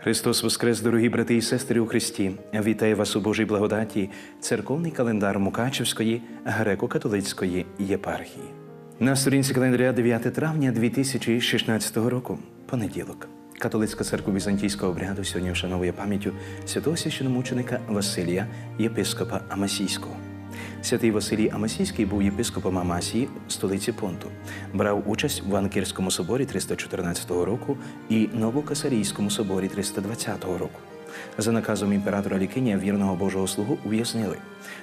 Христос Воскрес, дорогі брати і сестри у Христі! Вітаю вас у Божій благодаті, церковний календар Мукачевської греко-католицької єпархії. На сторінці календаря 9 травня 2016 року, понеділок. Католицька церква візантійського обряду сьогодні вшановує пам'яттю святого священомученика Василія, єпископа Амасійського. Святий Василій Амасійський був єпископом Амасії, столиці Понту. Брав участь в Анкірському соборі 314 року і Новокасарійському соборі 320 року. За наказом імператора Лікинія вірного Божого слугу ув'язнили.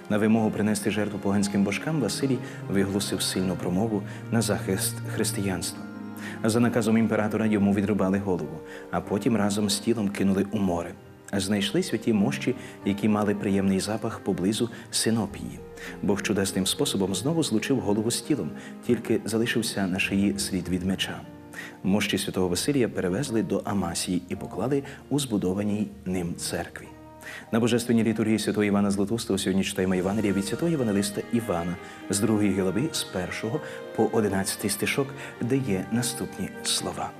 На вимогу принести жертву поганським божкам Василій виголосив сильну промову на захист християнства. За наказом імператора йому відрубали голову, а потім разом з тілом кинули у море. Знайшли святі мощі, які мали приємний запах поблизу Синопії. Бог чудесним способом знову злучив голову з тілом, тільки залишився на шиї слід від меча. Мощі святого Василія перевезли до Амасії і поклали у збудованій ним церкві. На божественній літургії святого Івана Златоустого сьогодні читаємо Євангелія від святого Євангелиста Івана з другої глави з першого по одинадцятий стишок, де є наступні слова.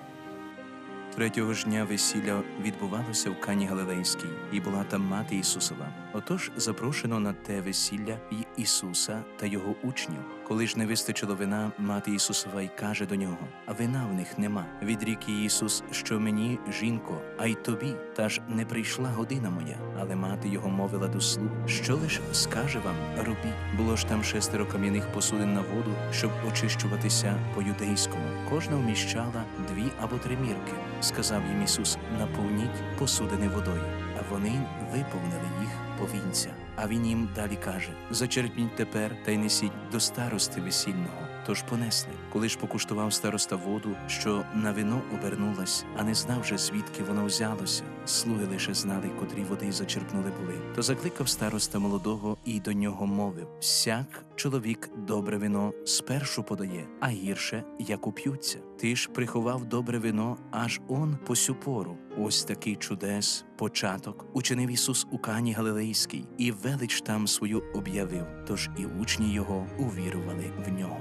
Третього ж дня весілля відбувалося в Кані Галилейській, і була там мати Ісусова. Отож запрошено на те весілля й Ісуса та його учнів. Коли ж не вистачило вина, мати Ісусова й каже до нього: А вина в них нема. Відрік їй Ісус, що мені, жінко, а й тобі, та ж не прийшла година моя. Але мати його мовила до слуг, що лиш скаже вам, робіть. Було ж там шестеро кам'яних посудин на воду, щоб очищуватися по юдейському. Кожна вміщала дві або три мірки. Сказав їм Ісус: наповніть посудини водою. А вони виповнили їх повінця. А він їм далі каже: Зачерпніть тепер та й несіть до старости весільного. Тож понесли, коли ж покуштував староста воду, що на вино обернулась, а не знав же, звідки воно взялося. Слуги лише знали, котрі води зачерпнули були. То закликав староста молодого і до нього мовив: Всяк чоловік добре вино спершу подає, а гірше як уп'ються. Ти ж приховав добре вино, аж он по сю пору. Ось такий чудес, початок учинив Ісус у Кані Галилейській, і велич там свою об'явив. Тож і учні його увірували в нього.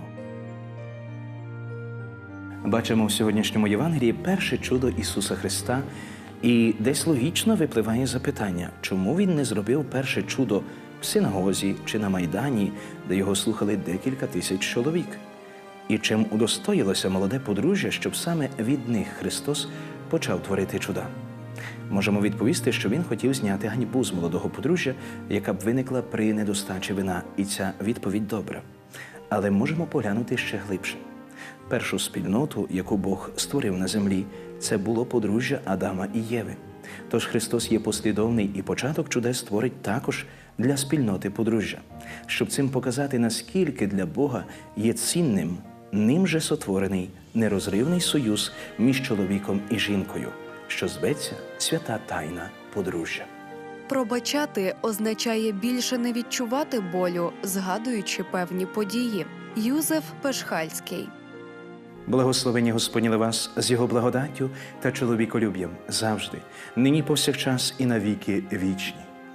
Бачимо в сьогоднішньому Євангелії перше чудо Ісуса Христа, і десь логічно випливає запитання, чому він не зробив перше чудо в синагозі чи на Майдані, де його слухали декілька тисяч чоловік. І чим удостоїлося молоде подружжя, щоб саме від них Христос почав творити чуда? Можемо відповісти, що він хотів зняти ганьбу з молодого подружжя, яка б виникла при недостачі вина, і ця відповідь добра. Але можемо поглянути ще глибше. Першу спільноту, яку Бог створив на землі, це було подружжя Адама і Єви. Тож Христос є послідовний і початок чудес створить також для спільноти подружжя, щоб цим показати, наскільки для Бога є цінним, ним же сотворений нерозривний союз між чоловіком і жінкою, що зветься свята тайна подружжя. Пробачати означає більше не відчувати болю, згадуючи певні події. Юзеф Пешхальський. Благословення Господні на вас з його благодаттю та чоловіколюб'ям завжди, нині повсякчас і навіки вічні.